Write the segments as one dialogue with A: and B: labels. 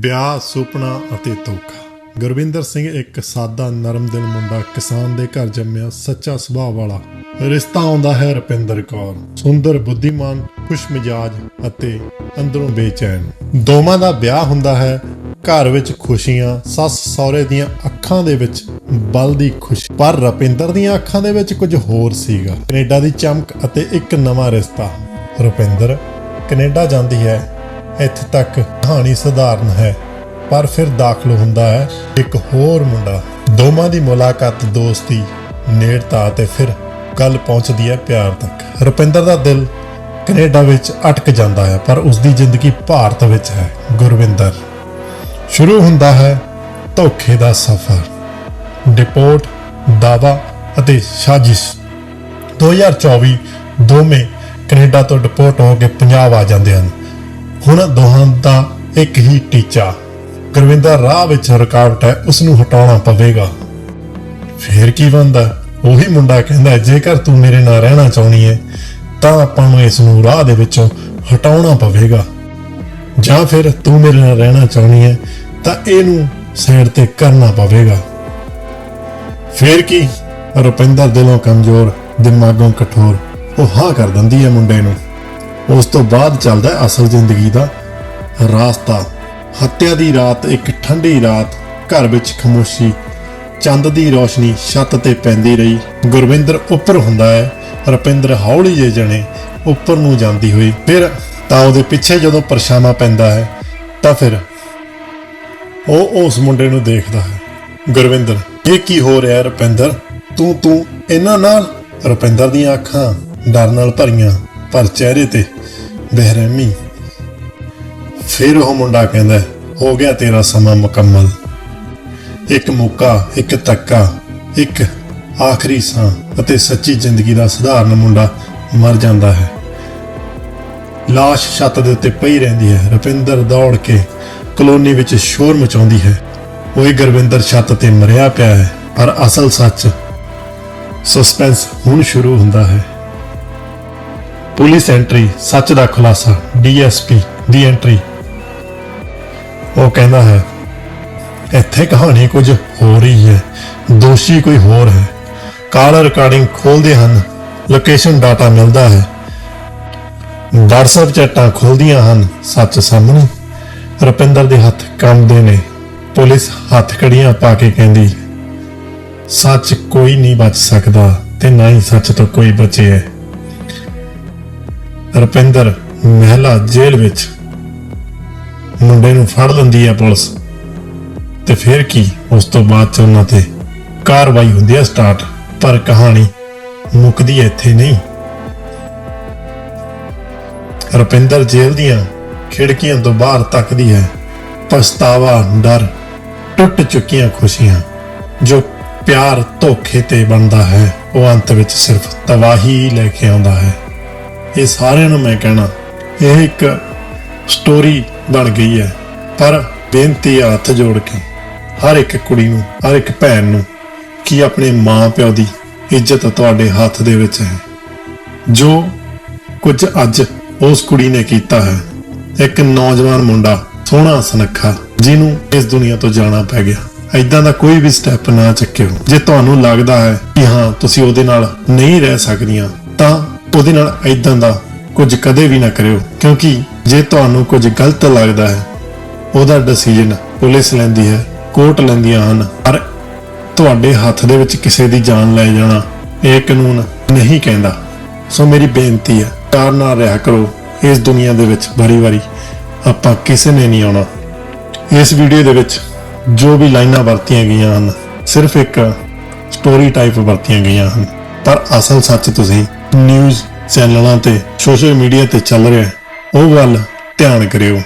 A: ਵਿਆਹ, ਸੁਪਨਾ ਅਤੇ ਧੋਖਾ। ਗੁਰਵਿੰਦਰ ਸਿੰਘ ਇੱਕ ਸਾਦਾ, ਨਰਮ ਦਿਲ ਮੁੰਡਾ ਕਿਸਾਨ ਦੇ ਘਰ ਜੰਮਿਆ, ਸੱਚਾ ਸੁਭਾਅ ਵਾਲਾ। ਰਿਸ਼ਤਾ ਆਉਂਦਾ ਹੈ ਰੁਪਿੰਦਰ ਕੌਰ। ਸੁੰਦਰ, ਬੁੱਧੀਮਾਨ ਖੁਸ਼ ਅਤੇ ਅੰਦਰੋਂ ਬੇਚੈਨ। ਦੋਵਾਂ ਦਾ ਵਿਆਹ ਹੁੰਦਾ ਹੈ ਘਰ ਵਿੱਚ ਖੁਸ਼ੀਆਂ, ਸੱਸ ਸਹੁਰੇ ਦੀਆਂ ਅੱਖਾਂ ਦੇ ਵਿੱਚ ਬਲ ਦੀ ਖੁਸ਼ੀ। ਪਰ ਰਪਿੰਦਰ ਦੀਆਂ ਅੱਖਾਂ ਦੇ ਵਿੱਚ ਕੁਝ ਹੋਰ ਸੀਗਾ। ਕੈਨੇਡਾ ਦੀ ਚਮਕ ਅਤੇ ਇੱਕ ਨਵਾਂ ਰਿਸ਼ਤਾ। ਰੁਪਿੰਦਰ ਕੈਨੇਡਾ ਜਾਂਦੀ ਹੈ ਇੱਥੇ ਤੱਕ ਕਹਾਣੀ ਸਧਾਰਨ ਹੈ। ਪਰ ਫਿਰ ਦਾਖਲ ਹੁੰਦਾ ਹੈ ਇੱਕ ਹੋਰ ਮੁੰਡਾ। ਦੋਵਾਂ ਦੀ ਮੁਲਾਕਾਤ ਦੋਸਤੀ ਨੇੜਤਾ ਤੇ ਫਿਰ ਗੱਲ ਪਹੁੰਚਦੀ ਹੈ ਪਿਆਰ ਤੱਕ। ਰੁਪਿੰਦਰ ਦਾ ਦਿਲ ਕੈਨੇਡਾ ਵਿੱਚ ਅਟਕ ਜਾਂਦਾ ਹੈ, ਪਰ ਉਸ ਦੀ ਜ਼ਿੰਦਗੀ ਭਾਰਤ ਵਿੱਚ ਹੈ। ਗੁਰਵਿੰਦਰ। ਸ਼ੁਰੂ ਹੁੰਦਾ ਹੈ ਧੋਖੇ ਦਾ ਸਫ਼ਰ। ਡਿਪੋਰਟ ਦਾਵਾ ਅਤੇ ਸਾਜ਼ਿਸ਼। 2024 ਦੋਵੇਂ ਕੈਨੇਡਾ ਤੋਂ ਡਿਪੋਰਟ ਹੋ ਕੇ ਪੰਜਾਬ ਆ ਜਾਂਦੇ ਹਨ। ਹੁਣ ਦੋਹਾਂ ਦਾ ਇੱਕ ਹੀ ਟੀਚਾ। ਗੁਰਵਿੰਦਰ ਰਾਹ ਵਿੱਚ ਰੁਕਾਵਟ ਹੈ ਉਸ ਨੂੰ ਹਟਾਉਣਾ ਪਵੇਗਾ। ਫੇਰ ਕੀ ਬੰਦਾ ਉਹੀ ਮੁੰਡਾ ਕਹਿੰਦਾ, ਜੇਕਰ ਤੂੰ ਮੇਰੇ ਨਾਲ ਰਹਿਣਾ ਚਾਹੁੰਦੀ ਹੈ ਤਾਂ ਆਪਾਂ ਨੂੰ ਇਸ ਨੂੰ ਰਾਹ ਦੇ ਵਿੱਚੋਂ ਹਟਾਉਣਾ ਪਵੇਗਾ। ਜਾਂ ਫਿਰ ਤੂੰ ਮੇਰੇ ਨਾਲ ਰਹਿਣਾ ਚਾਹੁੰਦੀ ਹੈ ਤਾਂ ਇਹਨੂੰ ਸਾਈਡ ਤੇ ਕਰਨਾ ਪਵੇਗਾ। ਫੇਰ ਕੀ? ਰੁਪਿੰਦਰ ਦਿਲੋਂ ਕਮਜ਼ੋਰ, ਦਿਮਾਗੋਂ ਕਠੋਰ, ਉਹ ਹਾਂ ਕਰ ਦਿੰਦੀ ਹੈ ਮੁੰਡੇ ਨੂੰ। ਉਸ ਤੋਂ ਬਾਅਦ ਚੱਲਦਾ ਅਸਲ ਜ਼ਿੰਦਗੀ ਦਾ ਰਾਸਤਾ। ਹੱਤਿਆ ਦੀ ਰਾਤ, ਇੱਕ ਠੰਡੀ ਰਾਤ, ਘਰ ਵਿੱਚ ਖਮੋਸ਼ੀ। ਚੰਦ ਦੀ ਰੋਸ਼ਨੀ ਛੱਤ ਤੇ ਪੈਂਦੀ ਰਹੀ। ਗੁਰਵਿੰਦਰ ਉੱਪਰ ਹੁੰਦਾ ਹੈ, ਰੁਪਿੰਦਰ ਹੌਲੀ ਜਿਹੇ ਜਣੇ ਉੱਪਰ ਨੂੰ ਜਾਂਦੀ ਹੋਈ। ਫਿਰ ਤਾਂ ਉਹਦੇ ਪਿੱਛੇ ਜਦੋਂ ਪਰਛਾਵਾਂ ਪੈਂਦਾ ਹੈ, ਤਾਂ ਫਿਰ ਉਹ ਉਸ ਮੁੰਡੇ ਨੂੰ ਦੇਖਦਾ ਹੈ। ਗੁਰਵਿੰਦਰ, ਇਹ ਕੀ ਹੋ ਰਿਹਾ ਹੈ ਰੁਪਿੰਦਰ? ਤੂੰ ਤੂੰ, ਇਹਨਾਂ ਨਾਲ? ਰੁਪਿੰਦਰ ਦੀਆਂ ਅੱਖਾਂ ਡਰ ਨਾਲ ਭਰੀਆਂ, ਪਰ ਚਿਹਰੇ ਤੇ ਬੇਰਹਿਮੀ ਫਿਰ ਉਹ ਮੁੰਡਾ ਕਹਿੰਦਾ, ਹੋ ਗਿਆ ਤੇਰਾ ਸਮਾਂ ਮੁਕੰਮਲ। ਇੱਕ ਮੌਕਾ, ਇੱਕ ਤੱਕਾ, ਇੱਕ ਆਖਰੀ ਸਾਹ ਅਤੇ ਸੱਚੀ ਜ਼ਿੰਦਗੀ ਦਾ ਸਧਾਰਨ ਮੁੰਡਾ ਮਰ ਜਾਂਦਾ ਹੈ। ਲਾਸ਼ ਛੱਤ ਦੇ ਉੱਤੇ ਪਈ ਰਹਿੰਦੀ ਹੈ। ਰਪਿੰਦਰ ਦੌੜ ਕੇ ਕਲੋਨੀ ਵਿੱਚ ਸ਼ੋਰ ਮਚਾਉਂਦੀ ਹੈ। ਉਹੀ ਗੁਰਵਿੰਦਰ ਛੱਤ ਤੇ ਮਰਿਆ ਪਿਆ ਹੈ। ਪਰ ਅਸਲ ਸੱਚ ਸਸਪੈਂਸ ਹੁਣ ਸ਼ੁਰੂ ਹੁੰਦਾ ਹੈ। ਪੁਲਿਸ ਐਂਟਰੀ, ਸੱਚ ਦਾ ਖੁਲਾਸਾ, ਡੀਐਸਪੀ ਦੀ ਐਂਟਰੀ। ਉਹ ਕਹਿੰਦਾ ਹੈ, ਇੱਥੇ ਕਹਾਣੀ ਕੁਝ ਹੋ ਰਹੀ ਹੈ, ਦੋਸ਼ੀ ਕੋਈ ਹੋਰ ਹੈ। ਕਾਲ ਰਿਕਾਰਡਿੰਗ ਖੋਲਦੇ ਹਨ, ਲੋਕੇਸ਼ਨ ਡਾਟਾ ਮਿਲਦਾ ਹੈ। WhatsApp ਚੈਟਾਂ ਖੁੱਲਦੀਆਂ ਹਨ, ਸੱਚ ਸਾਹਮਣੇ। ਰੁਪਿੰਦਰ ਦੇ ਹੱਥ ਕੰਬਦੇ ਨੇ, ਪੁਲਿਸ ਹੱਥ ਕੜੀਆਂ ਪਾ ਕੇ ਕਹਿੰਦੀ, ਸੱਚ ਕੋਈ ਨਹੀਂ ਬਚ ਸਕਦਾ ਤੇ ਨਾ ਹੀ ਸੱਚ ਤੋਂ ਕੋਈ ਬਚੇ ਹੈ। ਰੁਪਿੰਦਰ ਮਹਿਲਾ ਜੇਲ੍ਹ ਵਿੱਚ ਮੁੰਡੇ ਨੂੰ ਫੜ ਲੈਂਦੀ ਹੈ ਪੁਲਿਸ। ਤੇ ਫਿਰ ਕੀ? ਉਸ ਤੋਂ ਬਾਅਦ ਚ ਉਹਨਾਂ ਤੇ ਕਾਰਵਾਈ ਹੁੰਦੀ ਹੈ ਸਟਾਰਟ। ਪਰ ਕਹਾਣੀ ਮੁੱਕਦੀ ਇੱਥੇ ਨਹੀਂ। ਰੁਪਿੰਦਰ ਜੇਲ੍ਹ ਦੀਆਂ ਖਿੜਕੀਆਂ ਤੋਂ ਬਾਹਰ ਤੱਕਦੀ ਹੈ। ਪਛਤਾਵਾ, ਡਰ, ਟੁੱਟ ਚੁੱਕੀਆਂ ਖੁਸ਼ੀਆਂ, ਜੋ ਪਿਆਰ ਧੋਖੇ ਤੇ ਬਣਦਾ ਹੈ, ਉਹ ਅੰਤ ਵਿੱਚ ਸਿਰਫ ਤਬਾਹੀ ਲੈ ਕੇ ਆਉਂਦਾ ਹੈ। ਇਹ ਸਾਰਿਆਂ ਨੂੰ ਮੈਂ ਕਹਿਣਾ, ਇਹ ਇੱਕ ਸਟੋਰੀ ਬਣ ਗਈ ਹੈ। ਪਰ ਬੇਨਤੀ ਆ ਹੱਥ ਜੋੜ ਕੇ, ਹਰ ਇੱਕ ਕੁੜੀ ਨੂੰ, ਹਰ ਇੱਕ ਭੈਣ ਨੂੰ, ਕਿ ਆਪਣੇ ਮਾਂ ਪਿਓ ਦੀ ਇੱਜ਼ਤ ਤੁਹਾਡੇ ਹੱਥ ਦੇ ਵਿੱਚ ਹੈ। ਜੋ ਕੁਝ ਅੱਜ ਉਸ ਕੁੜੀ ਨੇ ਕੀਤਾ ਹੈ, ਇੱਕ ਨੌਜਵਾਨ ਮੁੰਡਾ, ਸੋਹਣਾ ਸੁਨੱਖਾ, ਜਿਹਨੂੰ ਇਸ ਦੁਨੀਆ ਤੋਂ ਜਾਣਾ ਪੈ ਗਿਆ। ਐਦਾਂ ਦਾ ਕੋਈ ਵੀ ਸਟੈਪ ਨਾ ਚੱਕਿਓ। ਜੇ ਤੁਹਾਨੂੰ ਲੱਗਦਾ ਹੈ ਕਿ ਹਾਂ, ਤੁਸੀਂ ਉਹਦੇ ਨਾਲ ਨਹੀਂ ਰਹਿ ਸਕਦੀਆਂ, ਤਾਂ ਉਹਦੇ ਨਾਲ ਐਦਾਂ ਦਾ ਕੁਝ ਕਦੇ ਵੀ ਨਾ ਕਰਿਓ, ਕਿਉਂਕਿ ਜੇ ਤੁਹਾਨੂੰ ਕੁਝ ਗਲਤ ਲੱਗਦਾ ਹੈ, ਉਹਦਾ ਡਿਸੀਜਨ ਪੁਲਿਸ ਲੈਂਦੀ ਹੈ, ਕੋਰਟ ਲੈਂਦੀਆਂ ਹਨ, ਪਰ ਤੁਹਾਡੇ ਹੱਥ ਦੇ ਵਿੱਚ ਕਿਸੇ ਦੀ ਜਾਨ ਲੈ ਜਾਣਾ ਇਹ ਕਾਨੂੰਨ ਨਹੀਂ ਕਹਿੰਦਾ। ਸੋ ਮੇਰੀ ਬੇਨਤੀ ਹੈ, ਪਿਆਰ ਨਾਲ ਰਿਹਾ ਕਰੋ, ਇਸ ਦੁਨੀਆ ਦੇ ਵਿੱਚ ਵਾਰੀ-ਵਾਰੀ ਆਪਾਂ ਕਿਸੇ ਨੇ ਨਹੀਂ ਆਉਣਾ। ਇਸ ਵੀਡੀਓ ਦੇ ਵਿੱਚ ਜੋ ਵੀ ਲਾਈਨਾਂ ਵਰਤੀਆਂ ਗਈਆਂ ਹਨ, ਸਿਰਫ ਇੱਕ ਸਟੋਰੀ ਟਾਈਪ ਵਰਤੀਆਂ ਗਈਆਂ ਹਨ, ਪਰ ਅਸਲ ਸੱਚ ਤੁਸੀਂ ਨਿਊਜ਼ ਚੈਨਲਾਂ ਤੇ ਸੋਸ਼ਲ ਮੀਡੀਆ ਤੇ ਚੱਲ ਰਿਹਾ ਹੈ, ਉਹ ਵੱਲ ਧਿਆਨ ਕਰਿਓ।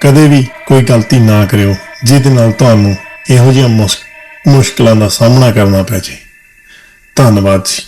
A: ਕਦੇ ਵੀ ਕੋਈ ਗਲਤੀ ਨਾ ਕਰਿਓ ਜਿਹਦੇ ਨਾਲ ਤੁਹਾਨੂੰ ਇਹੋ ਜਿਹੀਆਂ ਮੁਸ਼ਕ- ਮੁਸ਼ਕਲਾਂ ਦਾ ਸਾਹਮਣਾ ਕਰਨਾ ਪੈ ਜੇ ਧੰਨਵਾਦ ਜੀ।